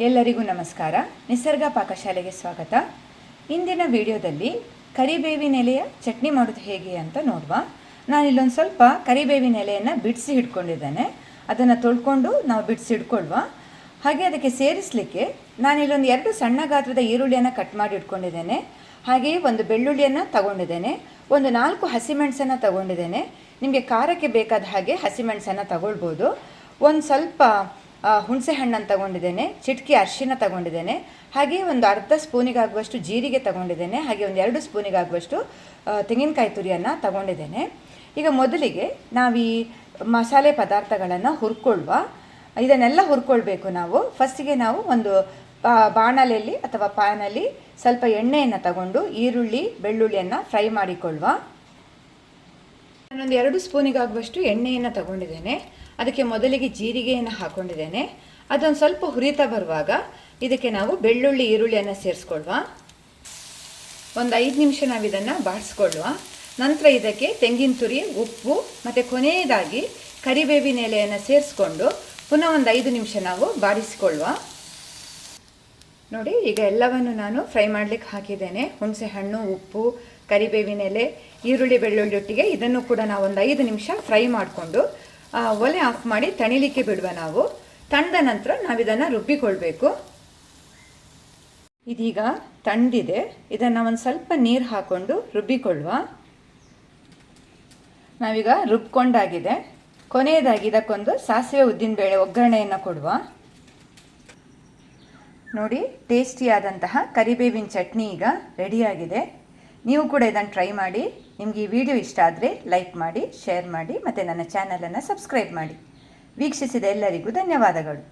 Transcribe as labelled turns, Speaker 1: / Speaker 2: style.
Speaker 1: ಎಲ್ಲರಿಗೂ ನಮಸ್ಕಾರ. ನಿಸರ್ಗ ಪಾಕಶಾಲೆಗೆ ಸ್ವಾಗತ. ಇಂದಿನ ವಿಡಿಯೋದಲ್ಲಿ ಕರಿಬೇವಿನ ಎಲೆಯ ಚಟ್ನಿ ಮಾಡೋದು ಹೇಗೆ ಅಂತ ನೋಡುವ. ನಾನು ಇಲ್ಲೊಂದು ಸ್ವಲ್ಪ ಕರಿಬೇವಿನ ಎಲೆಯನ್ನು ಬಿಡಿಸಿ ಹಿಡ್ಕೊಂಡಿದ್ದೇನೆ. ಅದನ್ನು ತೊಳ್ಕೊಂಡು ನಾವು ಬಿಡಿಸಿ ಹಿಡ್ಕೊಳ್ವಾ. ಹಾಗೆ ಅದಕ್ಕೆ ಸೇರಿಸಲಿಕ್ಕೆ ನಾನಿಲ್ಲೊಂದು ಎರಡು ಸಣ್ಣ ಗಾತ್ರದ ಈರುಳ್ಳಿಯನ್ನು ಕಟ್ ಮಾಡಿ ಇಟ್ಕೊಂಡಿದ್ದೇನೆ. ಹಾಗೆಯೇ ಒಂದು ಬೆಳ್ಳುಳ್ಳಿಯನ್ನು ತಗೊಂಡಿದ್ದೇನೆ. ಒಂದು ನಾಲ್ಕು ಹಸಿಮೆಣಸನ್ನು ತಗೊಂಡಿದ್ದೇನೆ. ನಿಮಗೆ ಖಾರಕ್ಕೆ ಬೇಕಾದ ಹಾಗೆ ಹಸಿಮೆಣಸನ್ನು ತಗೊಳ್ಬೋದು. ಒಂದು ಸ್ವಲ್ಪ ಹುಣಸೆ ಹಣ್ಣನ್ನು ತಗೊಂಡಿದ್ದೇನೆ, ಚಿಟಕಿ ಅರಿಶಿನ ತಗೊಂಡಿದ್ದೇನೆ, ಹಾಗೆ ಒಂದು ಅರ್ಧ ಸ್ಪೂನಿಗಾಗುವಷ್ಟು ಜೀರಿಗೆ ತಗೊಂಡಿದ್ದೇನೆ, ಹಾಗೆ ಒಂದು ಎರಡು ಸ್ಪೂನಿಗಾಗುವಷ್ಟು ತೆಂಗಿನಕಾಯಿ ತುರಿಯನ್ನು ತಗೊಂಡಿದ್ದೇನೆ. ಈಗ ಮೊದಲಿಗೆ ನಾವು ಈ ಮಸಾಲೆ ಪದಾರ್ಥಗಳನ್ನು ಹುರ್ಕೊಳ್ಳುವ, ಇದನ್ನೆಲ್ಲ ಹುರ್ಕೊಳ್ಬೇಕು ನಾವು. ಫಸ್ಟಿಗೆ ನಾವು ಒಂದು ಬಾಣಲೆಯಲ್ಲಿ ಅಥವಾ ಪ್ಯಾನಲ್ಲಿ ಸ್ವಲ್ಪ ಎಣ್ಣೆಯನ್ನು ತಗೊಂಡು ಈರುಳ್ಳಿ, ಬೆಳ್ಳುಳ್ಳಿಯನ್ನು ಫ್ರೈ ಮಾಡಿಕೊಳ್ಳುವ. ನಾನೊಂದು ಎರಡು ಸ್ಪೂನಿಗಾಗುವಷ್ಟು ಎಣ್ಣೆಯನ್ನು ತಗೊಂಡಿದ್ದೇನೆ. ಅದಕ್ಕೆ ಮೊದಲಿಗೆ ಜೀರಿಗೆಯನ್ನು ಹಾಕೊಂಡಿದ್ದೇನೆ. ಅದೊಂದು ಸ್ವಲ್ಪ ಹುರಿತಾ ಬರುವಾಗ ಇದಕ್ಕೆ ನಾವು ಬೆಳ್ಳುಳ್ಳಿ, ಈರುಳ್ಳಿಯನ್ನು ಸೇರಿಸ್ಕೊಳ್ವಾ. ಒಂದು ಐದು ನಿಮಿಷ ನಾವು ಇದನ್ನು ಬಾಡಿಸ್ಕೊಳ್ಳುವ ನಂತರ ಇದಕ್ಕೆ ತೆಂಗಿನ ತುರಿ, ಉಪ್ಪು ಮತ್ತು ಕೊನೆಯದಾಗಿ ಕರಿಬೇವಿನ ಎಲೆಯನ್ನು ಸೇರಿಸ್ಕೊಂಡು ಪುನಃ ಒಂದು ಐದು ನಿಮಿಷ ನಾವು ಬಾಡಿಸಿಕೊಳ್ಳುವ ನೋಡಿ, ಈಗ ಎಲ್ಲವನ್ನು ನಾನು ಫ್ರೈ ಮಾಡಲಿಕ್ಕೆ ಹಾಕಿದ್ದೇನೆ. ಹುಣಸೆ ಹಣ್ಣು, ಉಪ್ಪು, ಕರಿಬೇವಿನ ಎಲೆ, ಈರುಳ್ಳಿ, ಬೆಳ್ಳುಳ್ಳಿ ಒಟ್ಟಿಗೆ ಇದನ್ನು ಕೂಡ ನಾವು ಒಂದು ಐದು ನಿಮಿಷ ಫ್ರೈ ಮಾಡಿಕೊಂಡು ಒಲೆ ಆಫ್ ಮಾಡಿ ತಣಿಲಿಕ್ಕೆ ಬಿಡುವ ನಾವು. ತಣ್ಣದ ನಂತರ ನಾವಿದನ್ನು ರುಬ್ಬಿಕೊಳ್ಬೇಕು. ಇದೀಗ ತಂಡಿದೆ ಇದನ್ನು ಒಂದು ಸ್ವಲ್ಪ ನೀರು ಹಾಕ್ಕೊಂಡು ರುಬ್ಬಿಕೊಳ್ಳುವ. ನಾವೀಗ ರುಬ್ಕೊಂಡಾಗಿದೆ. ಕೊನೆಯದಾಗಿ ಇದಕ್ಕೊಂದು ಸಾಸಿವೆ ಉದ್ದಿನಬೇಳೆ ಒಗ್ಗರಣೆಯನ್ನು ಕೊಡುವ. ನೋಡಿ, ಟೇಸ್ಟಿಯಾದಂತಹ ಕರಿಬೇವಿನ ಚಟ್ನಿ ಈಗ ರೆಡಿಯಾಗಿದೆ ನೀವು ಕೂಡ ಇದನ್ನು ಟ್ರೈ ಮಾಡಿ. ನಿಮಗೆ ಈ ವಿಡಿಯೋ ಇಷ್ಟ ಆದರೆ ಲೈಕ್ ಮಾಡಿ ಶೇರ್ ಮಾಡಿ, ಮತ್ತು ನನ್ನ ಚಾನಲನ್ನು ಸಬ್ಸ್ಕ್ರೈಬ್ ಮಾಡಿ. ವೀಕ್ಷಿಸಿದ ಎಲ್ಲರಿಗೂ ಧನ್ಯವಾದಗಳು.